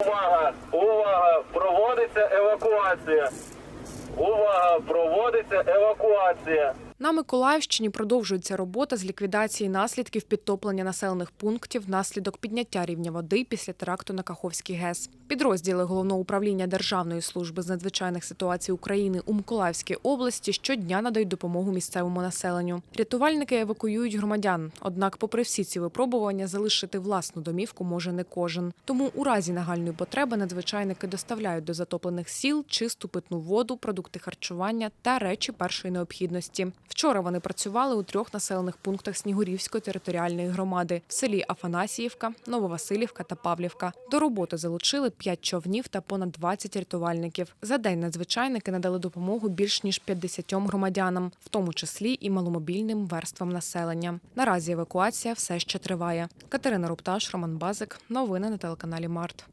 Увага! Увага! Проводиться евакуація. Увага! Проводиться евакуація. На Миколаївщині продовжується робота з ліквідації наслідків підтоплення населених пунктів внаслідок підняття рівня води після теракту на Каховський ГЕС. Підрозділи головного управління Державної служби з надзвичайних ситуацій України у Миколаївській області щодня надають допомогу місцевому населенню. Рятувальники евакуюють громадян. Однак, попри всі ці випробування, залишити власну домівку може не кожен. Тому у разі нагальної потреби надзвичайники доставляють до затоплених сіл чисту питну воду, продукти харчування та речі першої необхідності. Вчора вони працювали у трьох населених пунктах Снігурівської територіальної громади в селі Афанасіївка, Нововасилівка та Павлівка. До роботи залучили 5 човнів та понад 20 рятувальників. За день надзвичайники надали допомогу більш ніж 50 громадянам, в тому числі і маломобільним верствам населення. Наразі евакуація все ще триває. Катерина Рупташ, Роман Базик. Новини на телеканалі Март.